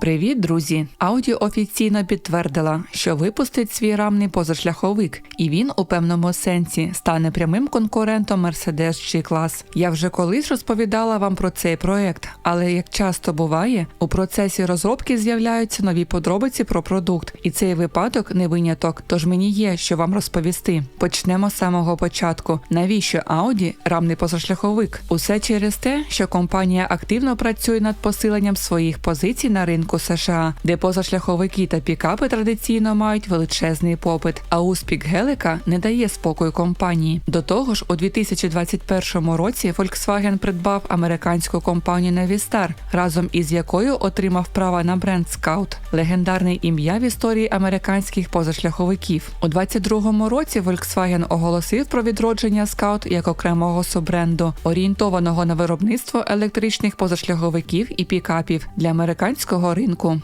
Привіт, друзі! Audi офіційно підтвердила, що випустить свій рамний позашляховик, і він у певному сенсі стане прямим конкурентом Mercedes G-Class. Я вже колись розповідала вам про цей проект, але як часто буває, у процесі розробки з'являються нові подробиці про продукт, і цей випадок не виняток. Тож мені є що вам розповісти. Почнемо з самого початку. Навіщо Audi рамний позашляховик? Усе через те, що компанія активно працює над посиленням своїх позицій на ринку США, де позашляховики та пікапи традиційно мають величезний попит. А успіх Гелика не дає спокою компанії. До того ж, у 2021 році Volkswagen придбав американську компанію Navistar, разом із якою отримав право на бренд Scout – легендарне ім'я в історії американських позашляховиків. У 2022 році Volkswagen оголосив про відродження Scout як окремого суббренду, орієнтованого на виробництво електричних позашляховиків і пікапів для американського ринку.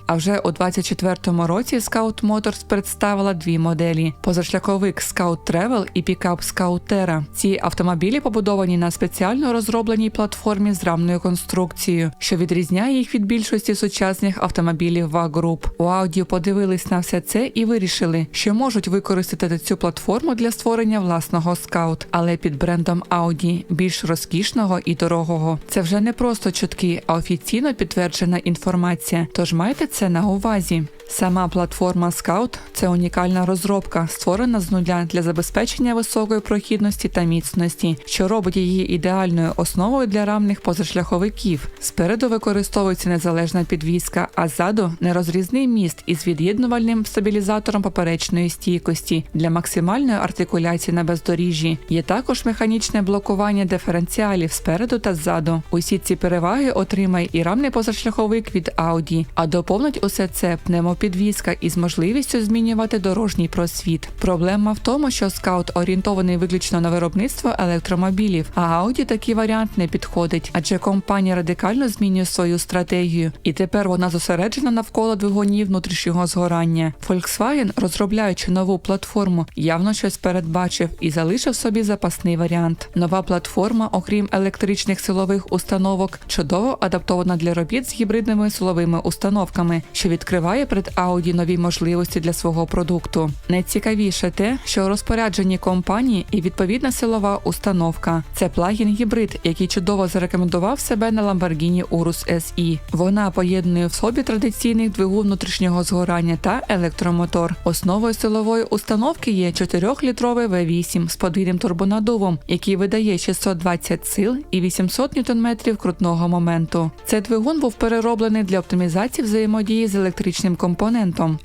А вже у 2024 році Scout Motors представила дві моделі: позашляховик Scout Travel і пікап Scout Terra. Ці автомобілі побудовані на спеціально розробленій платформі з рамною конструкцією, що відрізняє їх від більшості сучасних автомобілів Group. У Audi подивились на все це і вирішили, що можуть використати цю платформу для створення власного Scout, але під брендом Audi більш розкішного і дорогого. Це вже не просто чутки, а офіційно підтверджена інформація. Тож майте це на увазі. Сама платформа Scout – це унікальна розробка, створена з нуля для забезпечення високої прохідності та міцності, що робить її ідеальною основою для рамних позашляховиків. Спереду використовується незалежна підвізка, а ззаду нерозрізний міст із від'єднувальним стабілізатором поперечної стійкості для максимальної артикуляції на бездоріжжі. Є також механічне блокування диференціалів спереду та ззаду. Усі ці переваги отримає і рамний позашляховик від Audi, а доповнить усе це пневмопідвізка із можливістю змінювати дорожній просвіт. Проблема в тому, що скаут орієнтований виключно на виробництво електромобілів, а Audi такий варіант не підходить, адже компанія радикально змінює свою стратегію, і тепер вона зосереджена навколо двигунів внутрішнього згорання. Volkswagen, розробляючи нову платформу, явно щось передбачив і залишив собі запасний варіант. Нова платформа, окрім електричних силових установок, чудово адаптована для робіт з гібридними силовими установками, що відкриває перед Audi нові можливості для свого продукту. Найцікавіше те, що у розпорядженні компанії і відповідна силова установка. Це плагін гібрид, який чудово зарекомендував себе на Lamborghini Urus SE. Вона поєднує в собі традиційний двигун внутрішнього згорання та електромотор. Основою силової установки є 4-літровий V8 з подвійним турбонадувом, який видає 620 сил і 800 Нм крутного моменту. Цей двигун був перероблений для оптимізації взаємодії з електричним компонентом.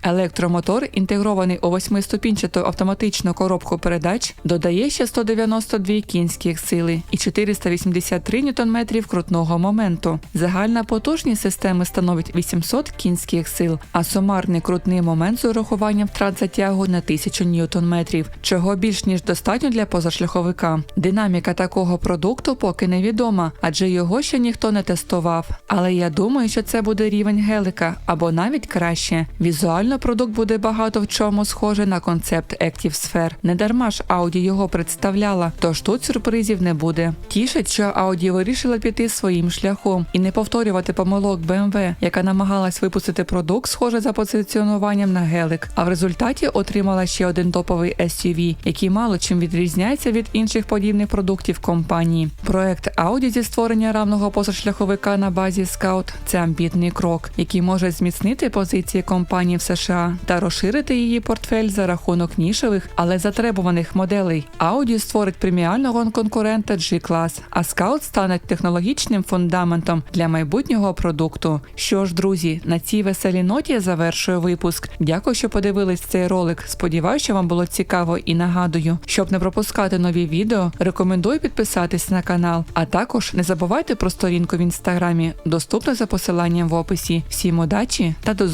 Електромотор, інтегрований у восьмиступінчату автоматичну коробку передач, додає ще 192 кінських сили і 483 Нм крутного моменту. Загальна потужність системи становить 800 кінських сил, а сумарний крутний момент з урахуванням втрат затягу на 1000 Нм, чого більш ніж достатньо для позашляховика. Динаміка такого продукту поки невідома, адже його ще ніхто не тестував. Але я думаю, що це буде рівень гелика або навіть краще. Візуально продукт буде багато в чому схожий на концепт Active Sphere. Не дарма ж Audi його представляла, тож тут сюрпризів не буде. Тішить, що Audi вирішила піти своїм шляхом і не повторювати помилок BMW, яка намагалась випустити продукт, схожий за позиціонуванням на гелик, а в результаті отримала ще один топовий SUV, який мало чим відрізняється від інших подібних продуктів компанії. Проект Audi зі створення равного позашляховика на базі Scout – це амбітний крок, який може зміцнити позиції компанії в США та розширити її портфель за рахунок нішевих, але затребуваних моделей. Audi створить преміального конкурента G-Class, а Scout стане технологічним фундаментом для майбутнього продукту. Що ж, друзі, на цій веселій ноті я завершую випуск. Дякую, що подивились цей ролик. Сподіваюся, що вам було цікаво і нагадую, щоб не пропускати нові відео, рекомендую підписатись на канал. А також не забувайте про сторінку в інстаграмі, доступну за посиланням в описі. Всім удачі та до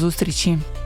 зустрічі!